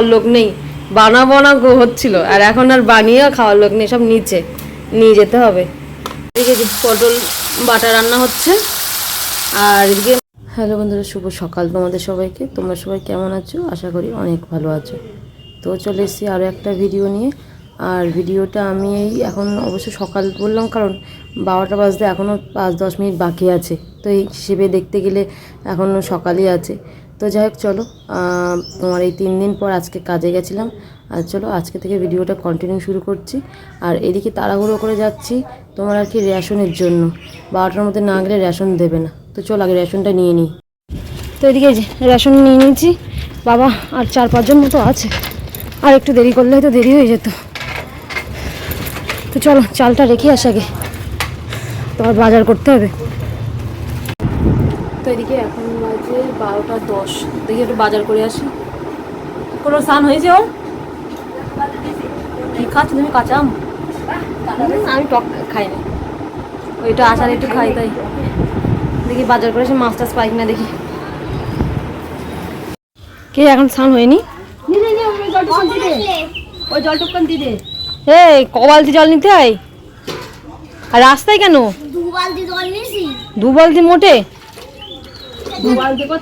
খাওয়ার লোক নেই। বানাবো না হচ্ছিল। আর এখন আর বানিয়েও খাওয়ার লোক নেই, সব নিচে। নিয়ে যেতে হবে। এদিকে পটল বাটা রান্না হচ্ছে। আর এদিকে হ্যালো বন্ধুরা, শুভ সকাল তোমাদের সবাইকে। তোমরা সবাই কেমন আছো? আশা করি অনেক ভালো আছো। তো চলে এসেছি আরও একটা ভিডিও নিয়ে। আর ভিডিওটা আমি এই এখন অবশ্য সকাল বললাম, কারণ বারোটা বাজতে এখনও পাঁচ দশ মিনিট বাকি আছে। তো এই হিসেবে দেখতে গেলে এখনও সকালই আছে। তো যাই হোক চলো তোমার এই তিন দিন পর আজকে কাজে গেছিলাম। আর চলো, আজকে থেকে ভিডিওটা কন্টিনিউ শুরু করছি। আর এদিকে তাড়াহুড়ো করে যাচ্ছি তোমার আর কি রেশনের জন্য। বারোটার মধ্যে না গেলে রেশন দেবে না। তো চলো, আগে রেশনটা নিয়ে নিই। তো এদিকে রেশন নিয়ে নিয়েছি। বাবা, আর চার পাঁচজন মতো আছে। আর একটু দেরি করলে হয়তো দেরি হয়ে যেত। তো চলো, চালটা রেখে আস আগে। তোমার বাজার করতে হবে। এদিকে এখন বাজে বারোটা দশ। দেখি একটু বাজার করে আসি। কোনো স্নান হয়েছে ওর? কি খাচ্ছ তুমি কাঁচা আম? আমি টক খাই না। ওইটা আচার একটু খাই তাই। দেখি বাজার করে এসে মাছ টাছ পাই কিনা দেখি। কে এখন স্নান হয়নি? এই কবালতি জল নিতে হয়? আর রাস্তায় কেন? দু বালতি বালতি মোটে? বালতি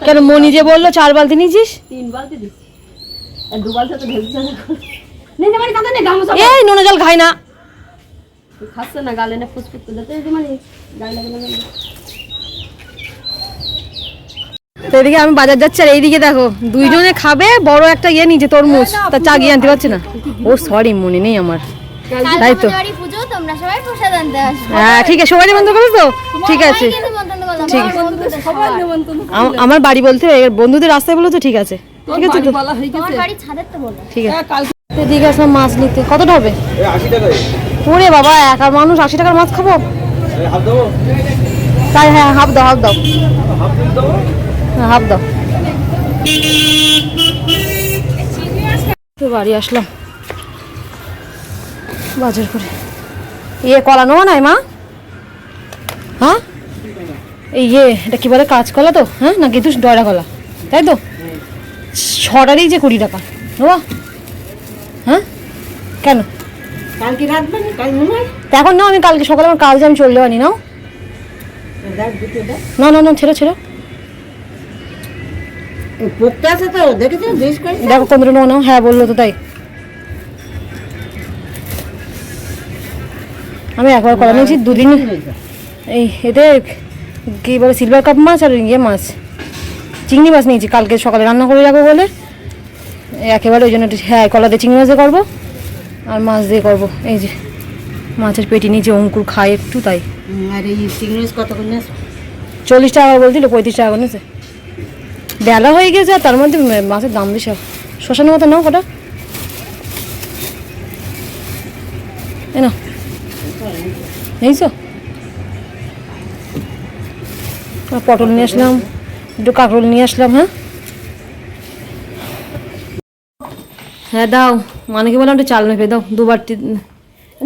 কেন মনি যে বলল চার বালতি নিয়েছিস? তিন বালতি দিছি দু বালতি তো এই নোনা জল খাই না। খাচ্ছে না গালে না ফুসফুস করে তো মানে গায়ে তো এদিকে আমি বাজার যাচ্ছি আর এইদিকে দেখো দুইজনে খাবে বড় একটা ইয়ে নিচে তরমুজ। তা চা গিয়ে আনতে পারছে না? ও সরি মনে নেই আমার। তাই তো। তোমরা সবাই প্রসাদ আনতে আসবে। হ্যাঁ ঠিক আছে সবাই নিমন্ত্রণ করো তো? ঠিক আছে। ঠিক আমার বাড়ি বলতে বন্ধুদের রাস্তায় বলো তো ঠিক আছে। ঠিক আছে তো? বলা হয়ে আমার গেছে বাড়ি ছাদের তো বলো। ঠিক আছে। হ্যাঁ, কালকে আসলাম মাছ নিতে। কতটা হবে? ওরে বাবা একার মানুষ আশি টাকার মাছ খাব? তাই হ্যাঁ হাফ দাও হাফ দাও। হ্যাঁ হাফ দাও। তো বাড়ি আসলাম। বাজার করে। ইয়ে কলা নেওয়া নাই মা? হ্যাঁ? এই ইয়ে এটা কি বলে কাজ কাঁচকলা তো? হ্যাঁ না কিন্তু ডয়রা কলা। তাই তো? ছটারই যে কুড়ি টাকা। নেওয়া? হ্যাঁ? কেন? কালকে রাখবেন কাল তা এখন না আমি কালকে সকালে আমার কাজ আমি চললে পারি নাও। না না না ছেড়ে ছেড়ে। দেখো নেওয়া নাও হ্যাঁ বলল তো তাই। আমি একবার কলা নিয়েছি দুদিন এই এতে কি বলে সিলভার কাপ মাছ আর ইয়ে মাছ। চিংড়ি মাছ নিয়েছি কালকে সকালে রান্না করে রাখব বলে। একেবারে ওই জন্য হ্যাঁ কলা দিয়ে চিংড়ি মাছ দিয়ে করব। আর মাছ দিয়ে করব এই যে মাছের পেটি নিয়েছি অঙ্কুর খায় একটু তাই। আর এই চিংড়ি মাছ কত করে চল্লিশ টাকা বলছিল পঁয়ত্রিশ টাকা করে নিয়েছে। বেলা হয়ে গেছে আর তার মধ্যে মাছের দাম বেশি হবে। শ্মশানের মতো নাও কটা এ না আর পটল নিয়ে আসলাম, একটু কাঁকরোল নিয়ে আসলাম হ্যাঁ? হ্যাঁ দাও। মানে কি বললাম একটু চাল মেপে দাও, দুবার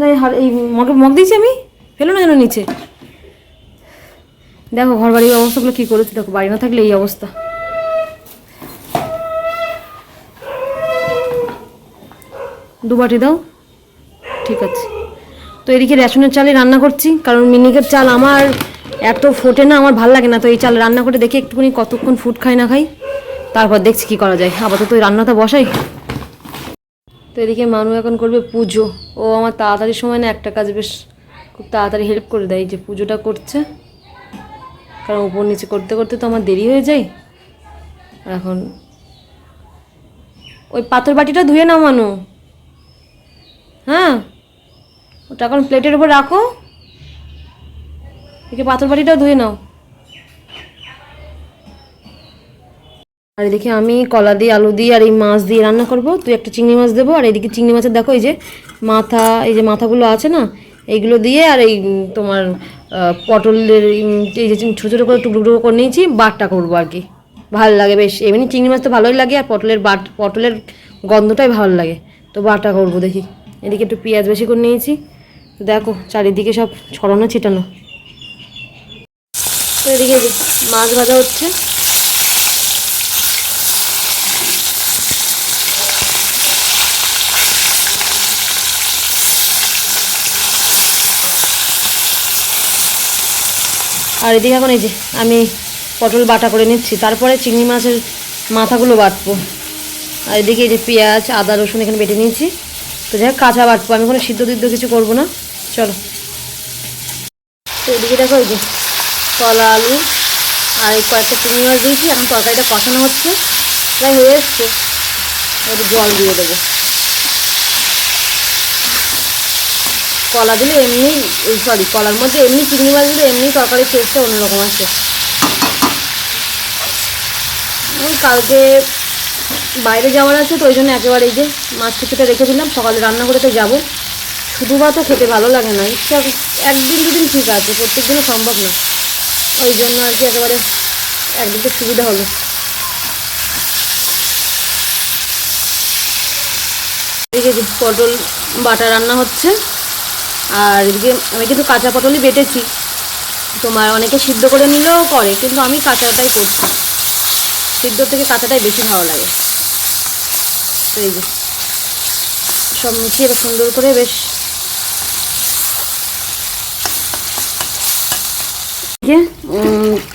এই এই মগে দিয়েছি আমি? ফেলো না যেন নিচে। দেখো ঘর বাড়ির অবস্থাগুলো কি করেছে, দেখো, বাড়ি না থাকলে এই অবস্থা। দু বাটি দাও, ঠিক আছে। তো এদিকে রেশনের চালে রান্না করছি, কারণ মিনিকের চাল আমার এত ফোটে না, আমার ভালো লাগে না। তো এই চাল রান্না করে দেখি একটুখানি কতক্ষণ ফুট খাই না খাই তারপর দেখছি কি করা যায়। আপাতত ওই রান্নাটা বসাই। তো এদিকে মানু এখন করবে পুজো। ও আমার তাড়াতাড়ি সময় না, একটা কাজ বেশ খুব তাড়াতাড়ি হেল্প করে দেয় যে পুজোটা করছে। কারণ উপর নিচে করতে করতে তো আমার দেরি হয়ে যায়। এখন ওই পাথর বাটিটা ধুয়ে নাও, মানু। হ্যাঁ? ওটা এখন প্লেটের উপর রাখো। একে পাথর বাটিটাও ধুয়ে নাও। আর এদিকে আমি কলা দিয়ে, আলু দিয়ে আর এই মাছ দিয়ে রান্না করব। তুই একটা চিংড়ি মাছ দেবো। আর এদিকে চিংড়ি মাছের দেখো, এই যে মাথা, এই যে মাথাগুলো আছে না, এইগুলো দিয়ে আর এই তোমার পটলের এই যে ছোটো ছোটো করে টুকরো টুকরো করে নিয়েছি, বাটটা করব আর কি। ভালো লাগে বেশ। এমনি চিংড়ি মাছ তো ভালোই লাগে, আর পটলের বাট, পটলের গন্ধটাই ভালো লাগে। তো বাটা করব দেখি। এদিকে একটু পেঁয়াজ বেশি করে নিয়েছি। দেখো, চারিদিকে সব ছড়ানো ছিটানো। এদিকে মাছ ভাজা হচ্ছে। আর এদিকে এখন এই যে আমি পটল বাটা করে নিচ্ছি, তারপরে চিংড়ি মাছের মাথাগুলো বাটবো। আর এদিকে এই যে পেঁয়াজ, আদা, রসুন এখানে বেটে নিয়েছি। তো যাই হোক, কাঁচা বাটবো আমি কোনো সিদ্ধ টিদ্ধ কিছু করব না। চলো। তো এদিকে দেখো এই যে কলা, আলু আর এই কয়েকটা চিংড়ি মাছ দিয়েছি। এখন তরকারিটা কষানো হচ্ছে। প্রায় হয়ে এসছে। একটু জল দিয়ে দেবো। কলা দিলে এমনি সরি কলার মধ্যে এমনি চিংড়ি মাছ দিলে এমনি তরকারির টেস্টটা অন্যরকম আছে কালকে বাইরে যাওয়ার আছে তো ওই জন্য একেবারে এই যে মাছ কিছুটা রেখে দিলাম। সকালে রান্না করে তো যাব। শুধু ভাতও খেতে ভালো লাগে না। ইচ্ছা একদিন দুদিন ঠিক আছে প্রত্যেক দিনও সম্ভব না। ওই জন্য আর কি একেবারে একদিকে সুবিধা হলো। এদিকে পটল বাটা রান্না হচ্ছে, আর এদিকে আমি কিন্তু কাঁচা পটলই বেটেছি। তোমার অনেকে সিদ্ধ করে নিলেও করে, কিন্তু আমি কাঁচাটাই করছি। সিদ্ধ থেকে কাঁচাটাই বেশি ভালো লাগে। তো এই যে, সব মিশিয়ে বেশ সুন্দর করে বেশ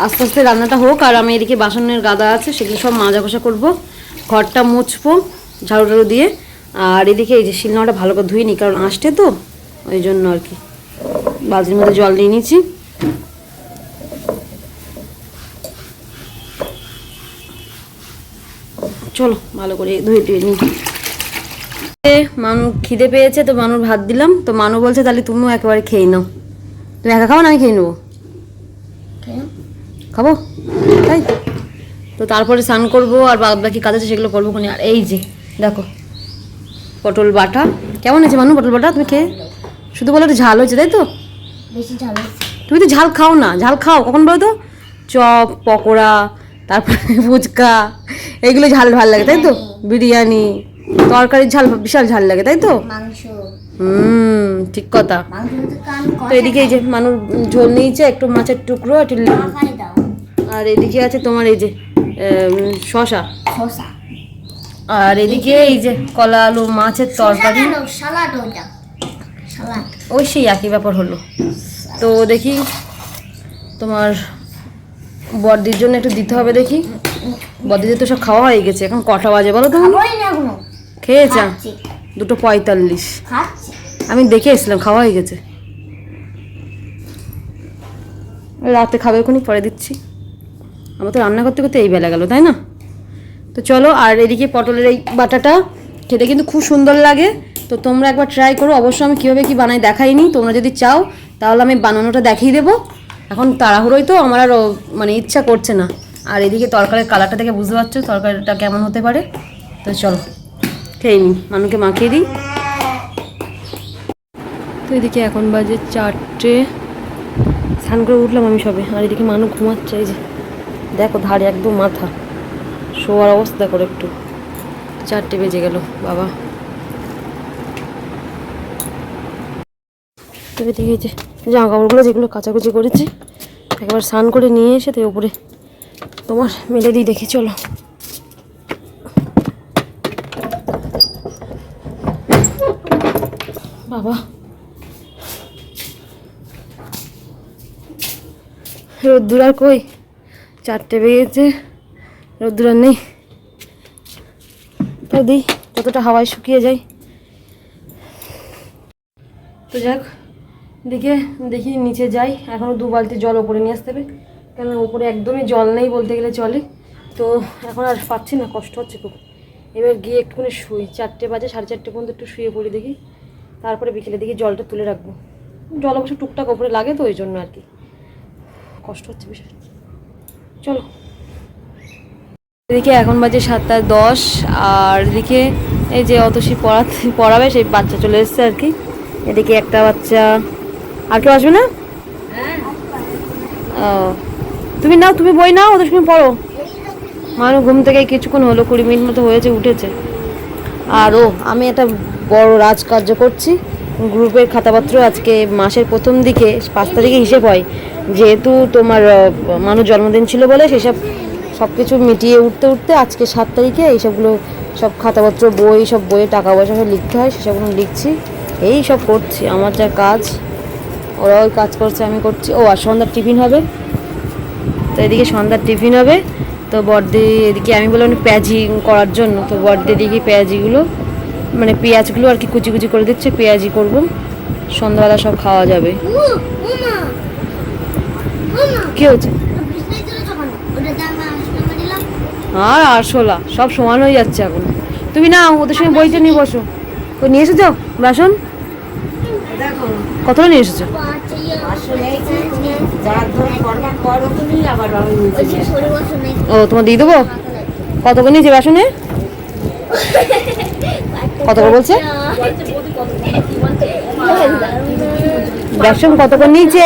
আস্তে আস্তে রান্নাটা হোক, আর আমি এদিকে বাসনের গাদা আছে, সেগুলো সব মাজা কষা করব, ঘরটা মুছবো ঝাড়ু টাড়ু দিয়ে, আর এদিকে এই যে শিলনোড়াটা ভালো করে ধুয়ে নিই কারণ আসতে তো, ওই জন্য আর কি। বালতির মধ্যে জল নিয়ে নিয়েছি। চলো ভালো করে ধুয়ে টুয়ে নিই। এ, মানু খিদে পেয়েছে তো মানুর ভাত দিলাম। তো মানু বলছে তাহলে তুমিও একেবারে খেয়ে নাও। তুমি একা খাও না আমি খেয়ে নেব? খাব? তাই তো। তারপরে স্নান করব আর বাদ বাকি কাজ আছে সেগুলো করব আর এই যে দেখো পটল বাটা। কেমন আছে মানু পটল বাটা? তুমি খেয়ে? শুধু বলো একটু ঝাল হয়েছে তাই তো? ঝাল তুমি তো ঝাল খাও না। ঝাল খাও কখন বলো তো? চপ পকোড়া তারপরে ফুচকা এগুলো ঝাল ভালো লাগে তাই তো? বিরিয়ানি। তরকারির ঝাল বিশাল ঝাল লাগে তাই তো? হুম ঠিক কথা। তো এদিকে এই যে মানুষ ঝোল নিয়েছে একটু মাছের টুকরো একটু। আর এদিকে আছে তোমার এই যে শশা আর এদিকে এই যে কলা আলু মাছের তরকারি। ওই সেই একই ব্যাপার হলো। তো দেখি তোমার বড়দির জন্য একটু দিতে হবে দেখি। বড়দিদের তো সব খাওয়া হয়ে গেছে এখন কটা বাজে বলো না খেয়েছা? দুটো পঁয়তাল্লিশ। আমি দেখে এসলাম খাওয়া হয়ে গেছে। রাতে খাবে এখনই পরে দিচ্ছি। আমার তো রান্না করতে করতে এই বেলা গেল তাই না? তো চলো আর এদিকে পটলের এই বাটাটা খেতে কিন্তু খুব সুন্দর লাগে। তো তোমরা একবার ট্রাই করো অবশ্য আমি কীভাবে কী বানাই দেখাইনি তোমরা যদি চাও তাহলে আমি বানানোটা দেখিয়ে দেবো। এখন তাড়াহুড়োই তো, আমার আর মানে ইচ্ছা করছে না। আর এদিকে তরকারির কালারটা থেকে বুঝতে পারছ, তরকারিটা কেমন হতে পারে? তো চলো, খেয়ে নিই মানুষকে মাখিয়ে দিই। তো এদিকে এখন বাজে চারটে। স্নান করে উঠলাম আমি সবে, আর এদিকে মানুষ ঘুমাচ্ছে, এই যে। দেখো ধারে একদম মাথা, শোয়ার অবস্থা করো একটু। চারটে বেজে গেল, বাবা। তো এদিকে যে জামা কাপড়গুলো যেগুলো কাচাকুচি করেছি, একবার স্নান করে নিয়ে এসে তো ওপরে তোমার মেলে দিই দেখে, চলো। বাবা। রোদ্দুর আর কই? চারটে বেজেছে, রোদ্দুর আর নেই। তো দিই, যতটা হাওয়ায় শুকিয়ে যায়। তো যাক দেখে, দেখি নিচে যাই। এখনও দু বালতি জল ওপরে নিয়ে আসতে হবে। কেন ওপরে একদমই জল নেই বলতে গেলে চলে। তো এখন আর পাচ্ছি না, কষ্ট হচ্ছে খুব। এবার গিয়ে একটুখানি শুই। চারটে বাজে, সাড়ে চারটে পর্যন্ত একটু শুয়ে পড়ি দেখি। তারপরে বিকেলে দেখি জলটা তুলে রাখব। জল অবশ্য টুকটাক ওপরে লাগে তো, ওই জন্য আর কি। কষ্ট হচ্ছে বিষয় চলো। এদিকে এখন বাজে সাতটা দশ, আর এদিকে এই যে অতসী পড়াতে, পড়াবে, সেই বাচ্চা চলে এসছে আর কি। এদিকে একটা বাচ্চা আর কেউ আসবে না? ও। তুমি নাও, তুমি বই নাও, ওদের সময় পড়ো। মানুষ ঘুম থেকে কিছুক্ষণ হলো, কুড়ি মিনিট মতো হয়েছে, উঠেছে। আর ও, আমি একটা বড় রাজকার্য করছি। গ্রুপের খাতাপত্র আজকে মাসের প্রথম দিকে, পাঁচ তারিখে হিসেব হয়। যেহেতু তোমার মানুষ জন্মদিন ছিল বলে সেসব সব কিছু মিটিয়ে উঠতে উঠতে আজকে সাত তারিখে এইসবগুলো সব খাতাপত্র, বই, সব বইয়ে টাকা পয়সা সব লিখতে হয়, সেসবগুলো লিখছি। এই সব করছি, আমার যা কাজ। ওরা ওই কাজ করছে, আমি করছি। ও, আর সন্ধ্যার টিফিন হবে। তো এদিকে সন্ধ্যার টিফিন হবে। তো বর্দি এদিকে আমি বললাম পেঁয়াজি করার জন্য। তো বর্দি এদিকে পেঁয়াজিগুলো মানে পেঁয়াজগুলো আর কি কুচি কুচি করে দিচ্ছে, পেঁয়াজি করব। সন্ধ্যাবেলা সব খাওয়া যাবে। কি হচ্ছে আর আরশোলা, সব সমান হয়ে যাচ্ছে এখন। তুমি না ওদের সঙ্গে বইটা নিয়ে বসো। ও নিয়ে এসেছ বাসন। কতটা নিয়ে এসেছ? ও তোমার দিয়ে দেবো? কত করে নিয়েছে বাসনে? কত করে বলছে? বাসন কত করে নিয়েছে?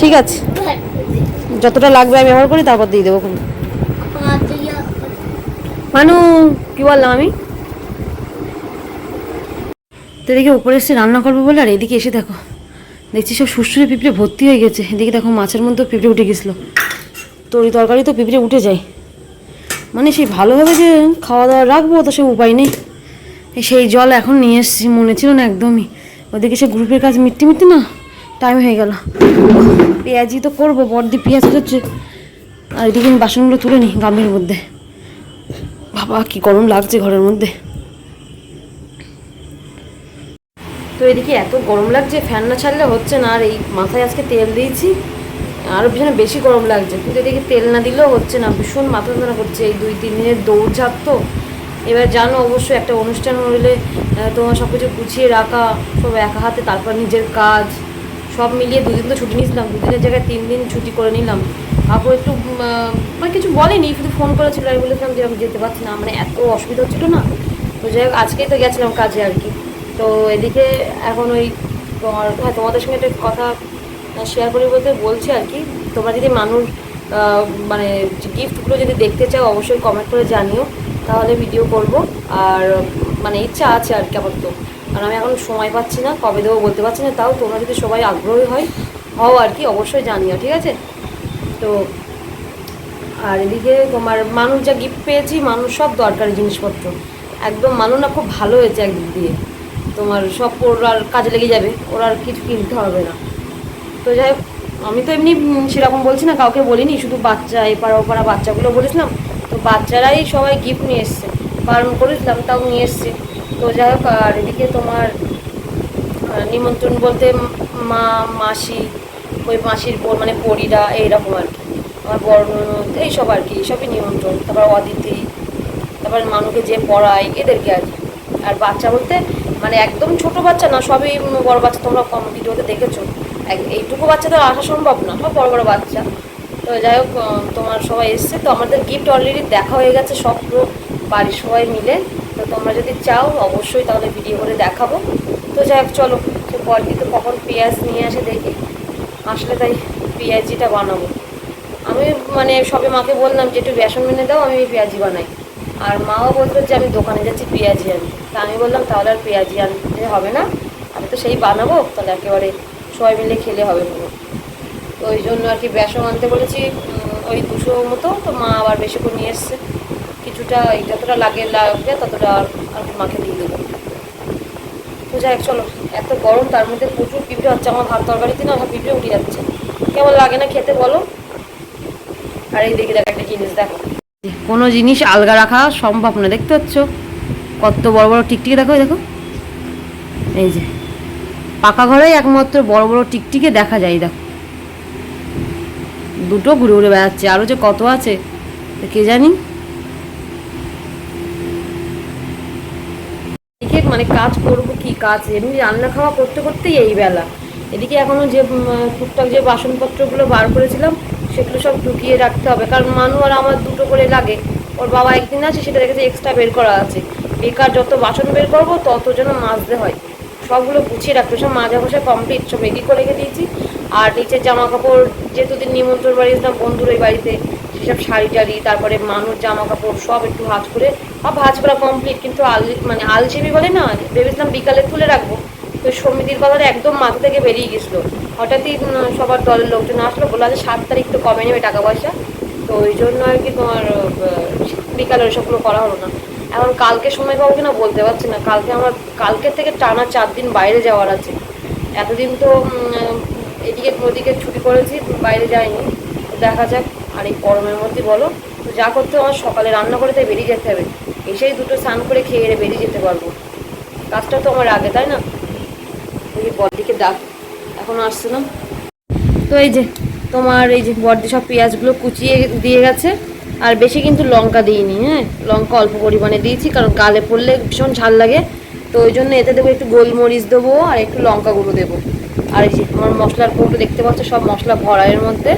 ঠিক আছে। যতটা লাগবে আমি ব্যবহার করি তারপর দিয়ে দেবো মানু কি বললাম আমি? তো এদিকে উপরে এসে রান্না করব বলে, আর এদিকে এসে দেখো, দেখছি সব সুস্থরে পিঁপড়ে ভর্তি হয়ে গেছে। এদিকে দেখো মাছের মধ্যেও পিঁপড়ে উঠে গেছিল। তরি তরকারি তো পিঁপড়ে উঠে যায়। মানে সেই ভালোভাবে যে খাওয়া দাওয়া রাখব তো সে উপায় নেই। সেই জল এখন নিয়ে এসেছি, মনে ছিল না একদমই। ওদিকে সে গ্রুপের কাজ মিটতে মিটতে না টাইম হয়ে গেল। পেঁয়াজি তো করব, বড়দি পেঁয়াজ হচ্ছে আর এদিকে বাসনগুলো তুলে নিই গামের মধ্যে। বাবা, কি গরম লাগছে ঘরের মধ্যে। তো এদিকে এত গরম লাগছে ফ্যান না ছাড়লে হচ্ছে না। আর এই মাথায় আজকে তেল দিয়েছি আরও ভীষণ বেশি গরম লাগছে। কিন্তু এদিকে তেল না দিলেও হচ্ছে না, ভীষণ মাথা যন্ত্রণা করছে এই দুই, তিন দিনের দৌড়ঝাঁপ তো। এবার জানো অবশ্যই একটা অনুষ্ঠান হলে তোমার সব কিছু গুছিয়ে রাখা, সব একা হাতে, তারপর নিজের কাজ, সব মিলিয়ে দুদিন তো ছুটি নিয়েছিলাম, দুদিনের জায়গায় তিন দিন ছুটি করে নিলাম। তারপর একটু মানে কিছু বলেনি শুধু ফোন করেছিল, আমি বলেছিলাম যে আমি যেতে পারছি না মানে এত অসুবিধা হচ্ছিল না। তো যাই আজকেই তো গেছিলাম কাজে আর কি। তো এদিকে এখন ওই তোমার হ্যাঁ তোমাদের সঙ্গে একটা কথা শেয়ার করি বলতে বলছি আর কি। তোমরা যদি মানুষ মানে গিফটগুলো যদি দেখতে চাও, অবশ্যই কমেন্ট করে জানিও। তাহলে ভিডিও করব। আর মানে ইচ্ছা আছে আর কি আপাতত। কারণ আমি এখন সময় পাচ্ছি না, কবে দেবো বলতে পারছি না। তাও তোমরা যদি সবাই আগ্রহী হয়, হও আর কি, অবশ্যই জানিও, ঠিক আছে? তো, আর এদিকে তোমার মানুষ যা গিফট পেয়েছি, মানুষ সব দরকারি জিনিসপত্র। একদম মানুষ না, খুব ভালো হয়েছে একদিক দিয়ে। তোমার সব ওর আর কাজে লেগে যাবে, ওর আর কিছু কিনতে হবে না। তো যাই আমি তো এমনি সেরকম বলছি না, কাউকে বলিনি, শুধু বাচ্চা এপাড়া ওপাড়া বাচ্চাগুলো বলেছিলাম, তো বাচ্চারাই সবাই গিফট নিয়ে এসছে, বারণ করেছিলাম, তাও নিয়ে এসছে। তো যাই হোক, আর এদিকে তোমার নিমন্ত্রণ বলতে মা, মাসি, ওই মাসির বোন মানে পরিরা, এইরকম আর কি। আমার বড় ননদ এইসব আর কি এইসবই নিমন্ত্রণ। তারপর অদিতি, তারপর মানুষকে যে পড়ায়, এদেরকে আর কি। আর বাচ্চা বলতে মানে একদম ছোট বাচ্চা না, সবই বড় বাচ্চা, তোমরা কম ভিডিওতে দেখেছ। এইটুকু বাচ্চাদের আসা সম্ভব না, সব বড় বড় বাচ্চা। তো যাই হোক তোমার সবাই এসছে, তো আমাদের গিফট অলরেডি দেখা হয়ে গেছে, সব পুরো বাড়ির সবাই মিলে। তো তোমরা যদি চাও, অবশ্যই তাহলে ভিডিও করে দেখাবো। তো যাই হোক, চলো, সে পরদিন তো কখন পেঁয়াজ নিয়ে আসে দেখি। আসলে তাই পেঁয়াজিটা বানাবো। আমি মানে সবে মাকে বললাম যে, একটু বেসন মেনে দাও, আমি পেঁয়াজি বানাই। আর মাও বলতো যে, আমি দোকানে যাচ্ছি পেঁয়াজি আনি তা আমি বললাম, তাহলে আর পেঁয়াজি আনতে হবে না। আমি তো সেই বানাবো, তাহলে একেবারে সবাই মিলে খেলে হবে পুরো তো ওই জন্য আর কি বেসন আনতে বলেছি ওই দুশো মতো। তো মা আবার বেশি করে নিয়ে এসছে। কিছুটা এই যতটা লাগে, লাগবে, ততটা আর কি মাকে দিয়ে দেবো তো যাই চলো। এত গরম, তার মধ্যে প্রচুর পিঁপড়ে হচ্ছে আমার ভাত তরকারিতে না আমার পিঁপড়ে উঠে যাচ্ছে। কেমন লাগে না খেতে বলো? আর এই দেখি দেখ একটা জিনিস, দেখো। কোনো জিনিস আলগা রাখা সম্ভব না, দেখতে পাচ্ছ? কত বড় বড় টিকটিকে দেখো দেখো। এই যে, পাকা ঘরেই একমাত্র বড় বড় টিকটিকে দেখা যায় দেখো। দুটো ঘুরে ঘুরে বেড়াচ্ছে আরও যে কত আছে, কে জানি। মানে কাজ করব কি কাজ, এমনি রান্না খাওয়া করতে করতেই এই বেলা। এদিকে এখনও যে টুকটাক যে বাসনপত্রগুলো বার করেছিলাম, সেগুলো সব ঢুকিয়ে রাখতে হবে। কারণ মানু আর আমার দুটো করে লাগে, ওর বাবা একদিন আছে, সেটা দেখেছে এক্সট্রা বের করা আছে। বেকার যত বাসন বের করব, তত যেন মাজতে হয়। সবগুলো গুছিয়ে রাখতে সব মাজা ঘষা কমপ্লিট সব রেডি করে রেখে দিয়েছি। আর নিচের জামা কাপড় যেহেতু দিন নিমন্ত্রণ বাড়ি এসলাম বন্ধুর ওই বাড়িতে, সেসব শাড়ি টাড়ি, তারপরে মানুষ জামা কাপড় সব একটু ভাঁজ করে, সব ভাঁজ করা কমপ্লিট কিন্তু আল মানে আলসেমি বলে না, ভেবেছিলাম বিকালে তুলে রাখব। তো সমিতির কথাটা একদম মাথা থেকে বেরিয়ে গেছিল। হঠাৎই সবার দলের লোকজন আসলো, বলল যে সাত তারিখ তো কমে নেবে টাকা পয়সা? তো ওই জন্য আর কি তোমার বিকালে ওইসবগুলো করা হলো না। এখন কালকে সময় পাবো কিনা বলতে পারছি না। কালকে আমার কালকের থেকে টানা চার দিন বাইরে যাওয়ার আছে। এতদিন তো এদিকে ওদিকে ছুটি করেছি, বাইরে যাইনি। দেখা যাক আর এই গরমের মধ্যে বলো। তো যা করতে আমার সকালে রান্না করে তাই বেরিয়ে যেতে হবে। এসেই দুটো স্নান করে খেয়ে এরে বেরিয়ে যেতে পারব। কাজটা তো আমার আগে, তাই না? দেখি বদিকে ডাক এখন আসছে না। তো এই যে তোমার এই যে বর্দি সব পেঁয়াজগুলো কুচিয়ে দিয়ে গেছে। আর বেশি কিন্তু লঙ্কা দিইনি হ্যাঁ? লঙ্কা অল্প পরিমাণে দিয়েছি, কারণ গালে পড়লে ভীষণ ঝাল লাগে। তো ওই জন্য এতে দেবো একটু গোলমরিচ দেবো আর একটু লঙ্কা গুঁড়ো দেবো। আর এই যে আমার মশলার কৌটো দেখতে পাচ্ছ, সব মশলা ভরা এর মধ্যে।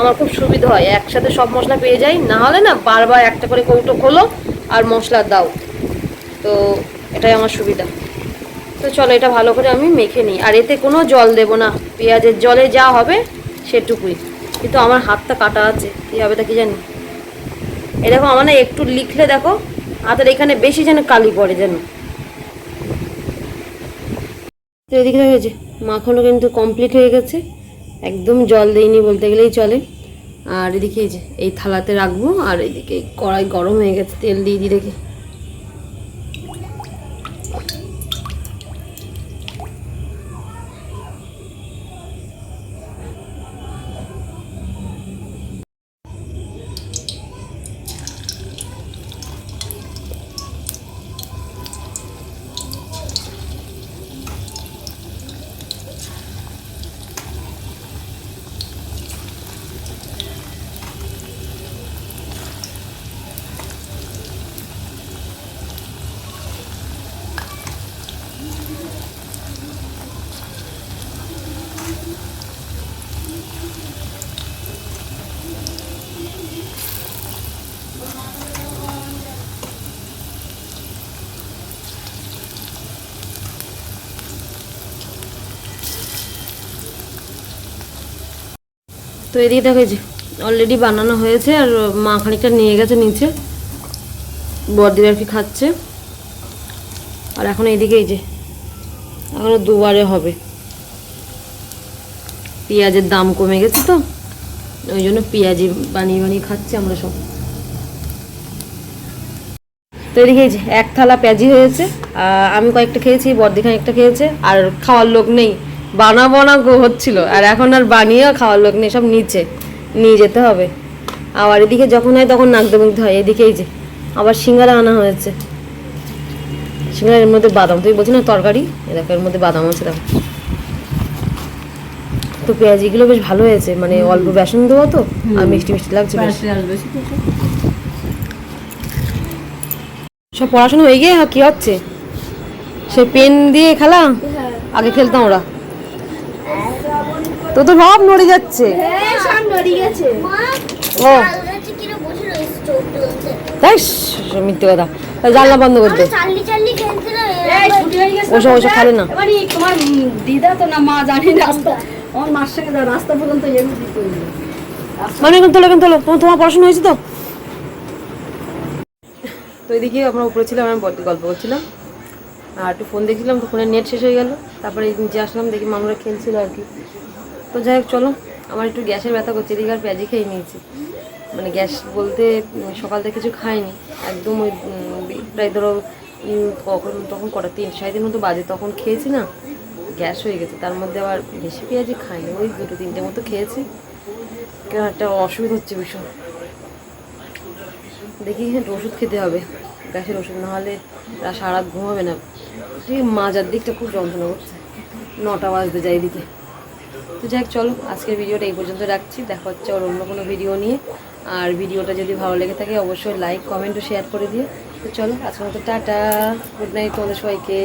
আমার খুব সুবিধা হয়, একসাথে সব মশলা পেয়ে যাই। না হলে না, বারবার একটা করে কৌটো খোলো আর মশলা দাও। তো এটাই আমার সুবিধা। তো চলো এটা ভালো করে আমি মেখে নিই। আর এতে কোনো জল দেব না, পেঁয়াজের জলে যা হবে সেটুকুই। কিন্তু আমার হাতটা কাটা আছে, কী হবে তা কি জানি? এই দেখো, আমার না একটু লিখলে দেখো হাতের এখানে বেশি যেন কালি পড়ে যেন তো এদিকে দেখা যাচ্ছে মাখনও কিন্তু কমপ্লিট হয়ে গেছে। একদম জল দেয়নি বলতে গেলেই চলে। আর এদিকে এই যে, এই থালাতে রাখব, আর এদিকে কড়াই গরম হয়ে গেছে, তেল দিয়ে দিয়ে রেখে তো এদিকে দেখো যে অলরেডি বানানো হয়েছে আর মা খানিকটা নিয়ে গেছে নিচে। বরদির আর কি খাচ্ছে। আর এখন এইদিকে এই যে, এখনও দুবারে হবে। পেঁয়াজের দাম কমে গেছে তো, ওই জন্য পেঁয়াজি বানিয়ে বানিয়ে খাচ্ছি আমরা সব। তো এদিকে এই যে এক থালা পেঁয়াজি হয়েছে আমি কয়েকটা খেয়েছি বর্দি খানিকটা খেয়েছে, আর খাওয়ার লোক নেই। বানাবো না গো হচ্ছিল। আর এখন আর বানিয়েও খাওয়ার লোক নেই সব নিচে। নিয়ে যেতে হবে। আবার এদিকে যখন হয় তখন নাক মুগ্ধ হয়। এদিকে এই যে আবার সিঙ্গারা আনা হয়েছে। সিঙ্গারের মধ্যে বাদাম। তুই বলছি না তরকারি? এ দেখো এর মধ্যে বাদাম আছে দেখো। তো পেঁয়াজিগুলো বেশ ভালো হয়েছে। মানে অল্প বেসন দেবো তো আর মিষ্টি মিষ্টি লাগছে বেশ। সব পড়াশোনা হয়ে গিয়ে কি হচ্ছে? সে পেন দিয়ে খেলা? আগে খেলতাম ওরা। তো তো সব নড়ে যাচ্ছে। ও। তাই মিথ্যে কথা। জানলা বন্ধ করতে হয়ে ওসব ওসব খাবে না। তোমার দিদা তো না মা জানি রাস্তা। আমার মার সঙ্গে রাস্তা পর্যন্ত। মানে এখন তোলো এখন তোলো। তোমার তোমার পড়াশোনা হয়েছে তো? তো এদিকে আমরা উপরে ছিলাম আমি বড় গল্প করছিলাম। আর একটু ফোন দেখছিলাম তো ফোনের নেট শেষ হয়ে গেল। তারপরে নিচে আসলাম, দেখি মামরা খেলছিল আর কি। তো যাই হোক, চলো। আমার একটু গ্যাসের ব্যথা করছে, এদিকে আর পেঁয়াজি খেয়ে নিয়েছি। মানে গ্যাস বলতে সকাল থেকে কিছু খাইনি। একদম ওই প্রায় ধরো কখন, তখন কটা, তিন, সাড়ে তিন মতো বাজে তখন খেয়েছি না। গ্যাস হয়ে গেছে, তার মধ্যে আবার বেশি পেঁয়াজি খাইনি। ওই দুটো তিনটে মতো খেয়েছি। কেন একটা অসুবিধা হচ্ছে ভীষণ। দেখি, একটু ওষুধ খেতে হবে। গ্যাসের ওষুধ না হলে রাত সারা ঘুমাবে না। ঠিক মাজার দিকটা খুব যন্ত্রণা করছে। নটা বাজতে যাই দিকে তো যাই চলো, আজকের ভিডিওটা এই পর্যন্ত রাখছি। দেখা হচ্ছে ওর অন্য কোনো ভিডিও নিয়ে। আর ভিডিওটা যদি ভালো লেগে থাকে, অবশ্যই লাইক কমেন্ট ও শেয়ার করে দিয়ে তো চলো, আজকের মতো টাটা। গুড নাইট তোমাদের সবাইকে।